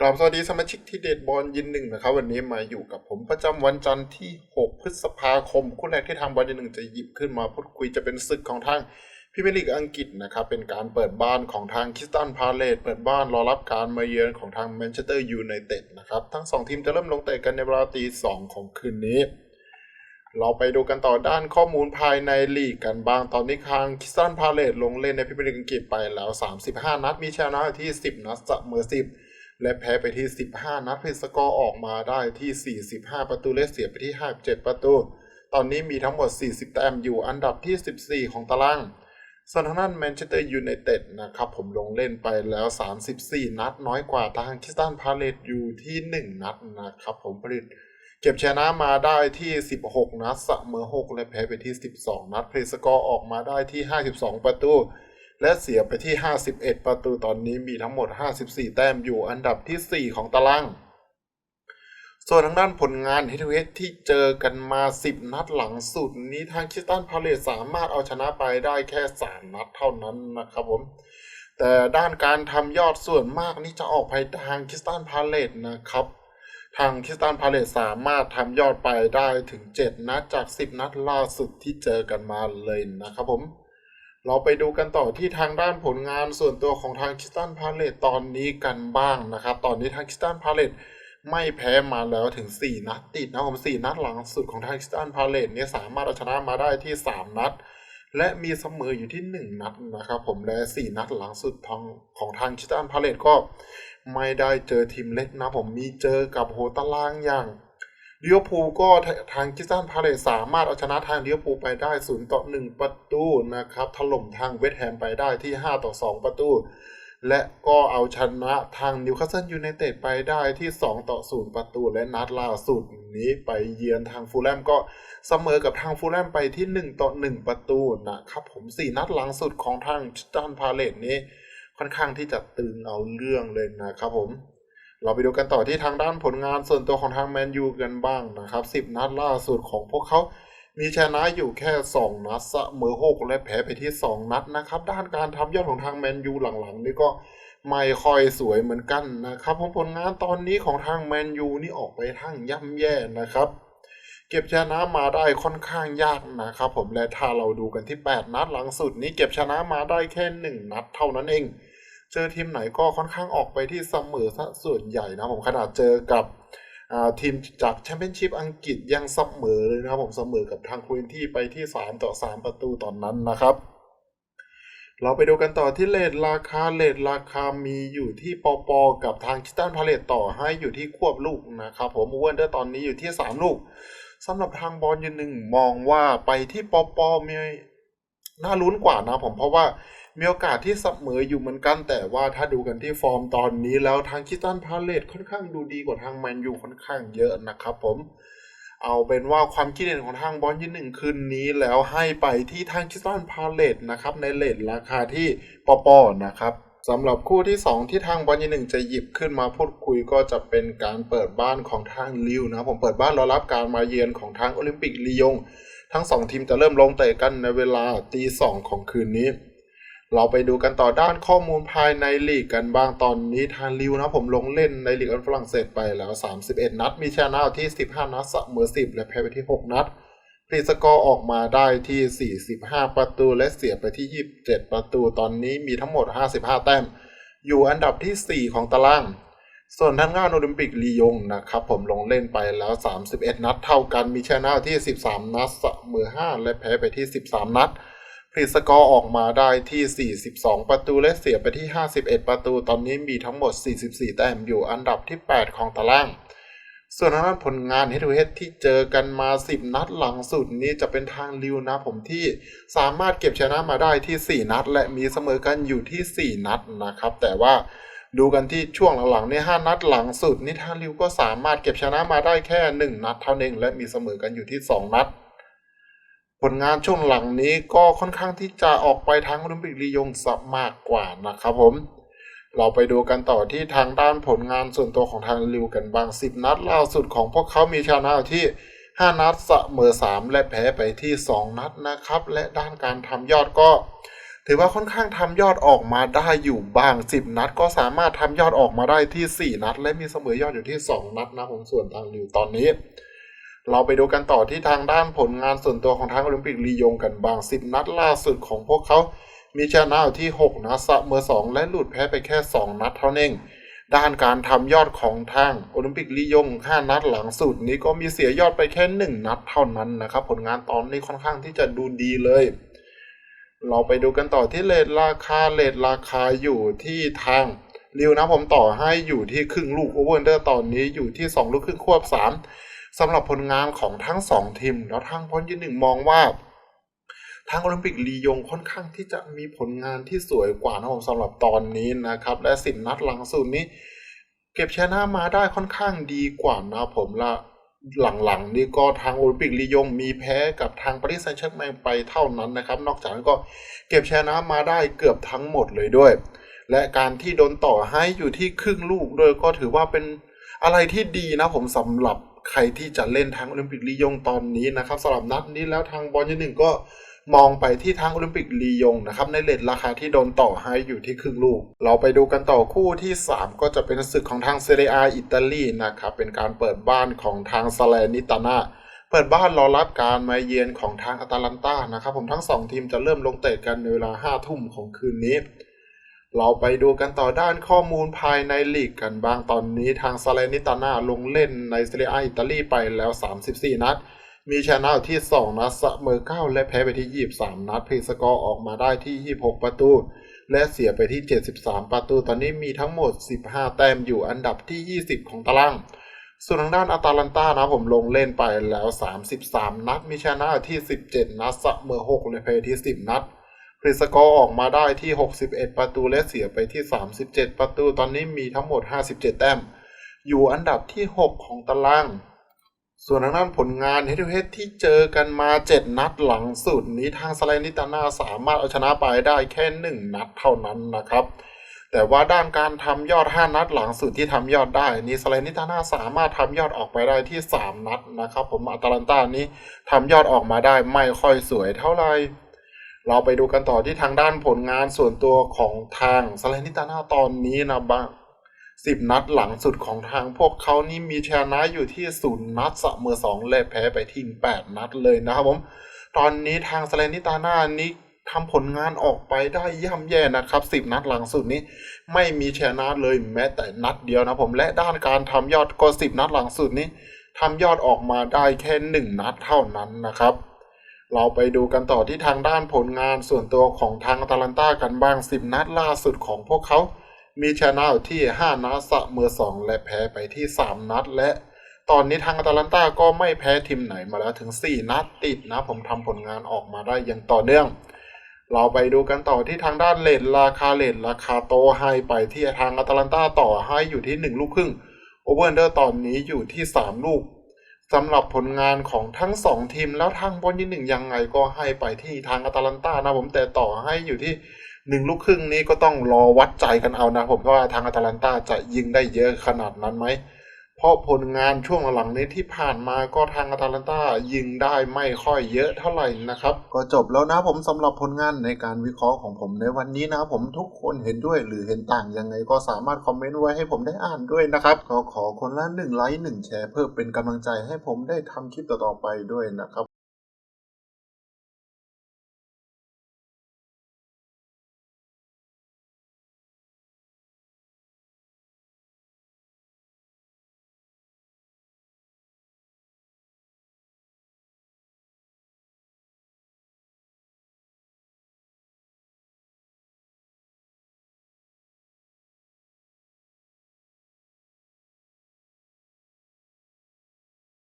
กราบสวัสดีสมาชิกที่เดดบอลยินหนึ่งนะครับ วันนี้มาอยู่กับผมประจำวันจันทร์ที่ 6 พฤษภาคม คู่แรกที่ทางบอลยินหนึ่งจะหยิบขึ้นมาพูดคุยจะเป็นศึกของทางพิมลีกอังกฤษนะครับ เป็นการเปิดบ้านของทางคิสตันพาเลตเปิดบ้านรอรับการมาเยือนของทางแมนเชสเตอร์ยูไนเต็ดนะครับ ทั้งสองทีมจะเริ่มลงเตะกันในเวลาตีสองของคืนนี้ เราไปดูกันต่อด้านข้อมูลภายในลีกกันบ้างตอนนี้ทางคิสตันพาเลตลงเล่นในพรีเมียร์ลีกอังกฤษไปแล้ว 35 นัดมีชนะที่ 10 นัดเสมอ10 และแพ้ไปที่ 15 นัดเพสกอร์ออกมาได้ที่ 45 ประตูและเสียไปที่ 57 ประตู ตอนนี้มีทั้งหมด 40 แต้มอยู่อันดับที่ 14 ของตารางส่วนทางด้านแมนเชสเตอร์ยูไนเต็ดนะครับผมลงเล่นไปแล้ว 34 นัดน้อยกว่าทางคิสตันพาเลตอยู่ที่ 1 นัดนะครับผมผลิตเก็บชนะมาได้ที่ 16 นัดเสมอ 6 และแพ้ไปที่ 12 นัดเพลสกอร์ออกมาได้ที่ 52 ประตู และเสียไปที่ 51 ประตูตอนนี้มีทั้งหมด 54 แต้มอยู่อันดับที่ 4 ของตาราง ส่วนทางด้านผลงานเฮดเฮดที่เจอกันมา 10 นัดหลังสุดนี้ทางคิสตันพาเลตสามารถเอาชนะไปได้แค่ 3 นัดเท่านั้นนะครับผม แต่ด้านการทำยอดส่วนมากนี่จะออกไปทางคิสตันพาเลตนะครับทางคิสตันพาเลตสามารถทำยอดไปได้ถึง 7 นัดจาก 10 นัดล่าสุดที่เจอกันมาเลยนะครับผม เราไปดูกันต่อที่ทางด้านผลงานส่วนตัวของทางคิสตันพาเลตตอนนี้กันบ้างนะครับ ตอนนี้ทางคิสตันพาเลตไม่แพ้มาแล้วถึง 4 นัดติดนะผม4นัดหลังสุดของทางคิสตันพาเลตเนี่ยสามารถเอาชนะมาได้ที่ 3 นัด และมีเสมออยู่ที่ 1 นัดนะครับผมและ 4 นัดหลังสุดทางของทางคิสตันพาเลตก็ไม่ได้เจอทีมเล็กนะผมมีเจอกับโหตารางอย่าง เลียวภูลก็ทางคิสตันพาเลตสามารถเอาชนะทางเลียวภูลไปได้ 0 ต่อ 1 ประตูนะครับ ถล่มทางเวสต์แฮมไปได้ที่ 5 ต่อ 2 ประตู และก็เอาชนะทางนิวคาสเซิลยูไนเต็ดไปได้ที่ 2 ต่อ 0 ประตู และนัดล่าสุดนี้ไปเยือนทางฟูลแลมก็เสมอกับทางฟูลแลมไปที่ 1 ต่อ 1 ประตูนะครับผม 4 นัดหลังสุดของทางคิสตันพาเลตนี้ค่อนข้างที่จะตึงเอาเรื่องเลยนะครับผม เราไปดูกันต่อที่ทางด้านผลงานส่วนตัวของทางแมนยูกันบ้างนะครับ 10 นัดล่าสุดของพวกเขา มีชนะอยู่แค่ 2 นัดเสมอ6และแพ้ไปที่ 2 นัดนะครับ ด้านการทำยอดของทางแมนยูหลังๆ นี่ก็ไม่ค่อยสวยเหมือนกันนะครับผมผลงานตอนนี้ของทางแมนยูนี่ออกไปทางย่ำแย่นะครับ เก็บชนะมาได้ค่อนข้างยากนะครับผมและถ้าเราดูกันที่ 8 นัดหลังสุดนี้เก็บชนะมาได้แค่ 1 นัดเท่านั้นเอง เจอทีมไหนก็ค่อนข้างออกไปที่เสมอซะส่วนใหญ่นะผมขนาดเจอกับทีมจากแชมเปี้ยนชิพอังกฤษยังเสมอเลยนะครับผมเสมอกับทางควีนที่ไปที่ 3 ต่อ 3 ประตูตอนนั้นนะครับ เราไปดูกันต่อที่เลทราคาเลทราคามีอยู่ที่ปอปอกับทางคิสตันพาเลตต่อให้อยู่ที่ควบลูกนะครับผมอ้วนเดอร์ตอนนี้อยู่ที่ 3 ลูกสำหรับทางบอลยืนหนึ่งมองว่าไปที่ปอปอมีน่าลุ้นกว่านะผมเพราะว่า มีโอกาสที่เสมออยู่เหมือนกัน แต่ว่าถ้าดูกันที่ฟอร์มตอนนี้แล้วทางคิสตันพาเลตค่อนข้างดูดีกว่าทางแมนยูค่อนข้างเยอะนะครับผมเอาเป็นว่าความคิดเห็นของทางบอลยืนหนึ่งคืนนี้แล้วให้ไปที่ทางคิสตันพาเลตนะครับในเลทราคาที่ปอปอนะครับสำหรับคู่ที่ 2 ที่ทางบอลยืนหนึ่งจะหยิบขึ้นมาพูดคุยก็จะเป็นการเปิดบ้านของทางลิวนะผมเปิดบ้านรอรับการมาเยือนของทางโอลิมปิกลียง ทั้งสองทีมจะเริ่มลงเตะกันในเวลาตีสองของคืนนี้ เราไปดูกันต่อด้านข้อมูลภายในลีกกันบ้างตอนนี้ทางลิวนะผมลงเล่นในลีกอันฝรั่งเศสไปแล้ว 31 นัด มีชนะที่ 15 นัดเสมอ10 และแพ้ไปที่ 6 นัดพลีสกอร์ออกมาได้ที่ 45 ประตูและเสียไปที่ 27 ประตูตอนนี้มีทั้งหมด 55 แต้ม อยู่อันดับที่ 4 ของตาราง ส่วนทางด้านโอลิมปิกลียงนะครับผมลงเล่นไปแล้ว 31 นัดเท่ากันมีชนะที่ 13 นัดเสมอ5 และแพ้ไปที่ 13 นัด พรีสกอร์ออกมาได้ที่ 42 ประตูและเสียไปที่ 51 ประตู ตอนนี้มีทั้งหมด 44 แต้มอยู่อันดับที่ 8 ของตาราง ส่วนทางด้านผลงานเฮดทูเฮดที่เจอกันมา 10 นัดหลังสุดนี้จะเป็นทางลิวนะผมที่สามารถเก็บชนะมาได้ที่ 4 นัด และมีเสมอกันอยู่ที่ 4 นัดนะครับ แต่ว่าดูกันที่ช่วงหลังๆใน5นัดหลังสุดนี่ทางลิวก็สามารถเก็บชนะมาได้แค่ 1 นัดเท่านั้นเองและมีเสมอกันอยู่ที่ 2 นัด ลงานช่วงหลังนี้ก็ค่อนข้างที่จะออกไปทางโอลิมปิกลียงสัมากกว่านะครับผม เราไปดูกันต่อที่ทางด้านผลงานส่วนตัวของทางลิวกันบาง 10 นัดล่าสุดของพวกเขามีชนะที่ 5 นัดเสมอ 3 และแพ้ไปที่ 2 นัดนะครับ และด้านการทำยอดก็ ถือว่าค่อนข้างทำยอดออกมาได้อยู่บ้าง 10 นัด ก็สามารถทำยอดออกมาได้ที่ 4 นัด และมีเสมอยอดอยู่ที่ 2 นัดนะผมส่วนทางลิวตอนนี้ เราไปดูกันต่อที่ทางด้านผลงานส่วนตัวของทางโอลิมปิกลียงกันบาง 10 นัดล่าสุดของพวกเขา มีชนะที่ 6 นัดเสมอ2 และหลุดแพ้ไปแค่ 2 นัดเท่านั้นเองด้านการทำยอดของทางโอลิมปิกลียง 5 นัดหลังสุดนี้ก็มีเสียยอดไปแค่ 1 นัดเท่านั้นนะครับ ผลงานตอนนี้ค่อนข้างที่จะดูดีเลย เราไปดูกันต่อที่เลทราคาเลทราคาอยู่ที่ทางริวนะผมต่อให้อยู่ที่ครึ่งลูกโอเวอร์เดอร์ตอนนี้อยู่ที่ 2 ลูกครึ่งควบ 3 สำหรับผลงานของทั้ง 2 ทีม แล้วทางพอนยืนหนึ่งมองว่า ทางโอลิมปิกลียงค่อนข้างที่จะมีผลงานที่สวยกว่านะผมสำหรับตอนนี้นะครับ และสิบนัดหลังสุดนี้ เก็บชนะมาได้ค่อนข้างดีกว่านะผมละหลังๆนี่ก็ทางโอลิมปิกลียงมีแพ้กับทางปารีสแซงต์แชร์แมงไปเท่านั้นนะครับ นอกจากนั้นก็เก็บชนะมาได้เกือบทั้งหมดเลยด้วย และการที่โดนต่อให้อยู่ที่ครึ่งลูกด้วยก็ถือว่าเป็นอะไรที่ดีนะผมสำหรับ ใครที่จะเล่นทางโอลิมปิกลียงตอนนี้นะครับสำหรับนัดนี้แล้วทางบอลยูหนึ่งก็มองไปที่ทางโอลิมปิกลียงนะครับในเลทราคาที่โดนต่อให้อยู่ที่ครึ่งลูก เราไปดูกันต่อคู่ที่ 3 ก็จะเป็นศึกของทางเซเรียอิตาลีนะครับเป็นการเปิดบ้านของทางซาเลนิตานาเปิดบ้านรอรับการมาเยือนของทางอตาลันตานะครับผมทั้ง 2 ทีมจะเริ่มลงเตะกันในเวลา5ทุ่มของคืนนี้ เราไปดูกันต่อด้านข้อมูลภายในลีกกันบ้างตอนนี้ทางซาเลนิตานาลงเล่นในเซเรียอิตาลีไปแล้ว 34 นัด มีชนะที่ 2 นัดเสมอ 9 และแพ้ไปที่ 23 นัดพลีสกอร์ออกมาได้ที่ 26 ประตู และเสียไปที่ 73 ประตู ตอนนี้มีทั้งหมด 15 แต้มอยู่อันดับที่ 20 ของตาราง ส่วนทางด้านอาตาลันตานะผมลงเล่นไปแล้ว 33 นัด มีชนะที่ 17 นัดเสมอ 6 และแพ้ที่ 10 นัด พรีสกอร์ออกมาได้ที่ 61 ประตูและเสียไปที่ 37 ประตู ตอนนี้มีทั้งหมด 57 แต้ม อยู่อันดับที่ 6 ของตาราง ส่วนทางด้านผลงานเฮดเฮดที่เจอกันมา 7 นัดหลังสุดนี้ทางสไลนิตานาสามารถเอาชนะไปได้แค่ 1 นัดเท่านั้นนะครับ แต่ว่าด้านการทำยอด 5 นัดหลังสุดที่ทำยอดได้นี้สไลนิตานาสามารถทำยอดออกไปได้ที่ 3 นัดนะครับ ผมอาตาลันตานี้ทำยอดออกมาได้ไม่ค่อยสวยเท่าไหร่ เราไปดูกันต่อที่ทางด้านผลงานส่วนตัวของทางสไลนิตานาตอนนี้นะบ้างสิบนัดหลังสุดของทางพวกเขานี่มีชนะอยู่ที่ศูนย์นัดเสมอสองและแพ้ไปทิ้งแปดนัดเลยนะครับผม ตอนนี้ทางสไลนิตานานี้ทำผลงานออกไปได้ย่ำแย่นะครับสิบนัดหลังสุดนี้ ไม่มีชนะเลยแม้แต่นัดเดียวนะผมและด้านการทำยอดก็สิบนัดหลังสุดนี้ทำยอดออกมาได้แค่หนึ่งนัดเท่านั้นนะครับ เราไปดูกันต่อที่ทางด้านผลงานส่วนตัวของทางอตาลันตากันบ้าง 10 นัดล่าสุดของพวกเขา มีชนะอยู่ที่ 5 นัดเสมอ2 และแพ้ไปที่ 3 นัด และ ตอนนี้ทางอตาลันตาก็ไม่แพ้ทีมไหนมาแล้วถึง 4 นัดติดนะผมทำผลงานออกมาได้อย่างต่อเนื่อง เราไปดูกันต่อที่ทางด้านเลทราคาเลทราคาโตให้ไปที่ทางอตาลันตาต่อให้อยู่ที่ 1 ลูกครึ่งโอเวอร์เดอร์ตอนนี้อยู่ที่ 3 ลูก สำหรับผลงานของทั้งสองทีมแล้วทางบอลยี่หนึ่งยังไงก็ให้ไปที่ทางอาตาลันตานะผมแต่ต่อให้อยู่ที่หนึ่งลูกครึ่งนี้ก็ต้องรอวัดใจกันเอานะผมว่าทางอาตาลันตาจะยิงได้เยอะขนาดนั้นไหม เพราะผลงานช่วงหลังนี้ที่ผ่านมาก็ทางอาตาลันตายิงได้ไม่ค่อยเยอะเท่าไหร่นะครับ ก็จบแล้วนะผมสำหรับผลงานในการวิเคราะห์ของผมในวันนี้นะผมทุกคนเห็นด้วยหรือเห็นต่างยังไงก็สามารถคอมเมนต์ไว้ให้ผมได้อ่านด้วยนะครับก็ขอคนละหนึ่งไลค์หนึ่งแชร์เพื่อเป็นกำลังใจให้ผมได้ทำคลิปต่อๆไปด้วยนะครับ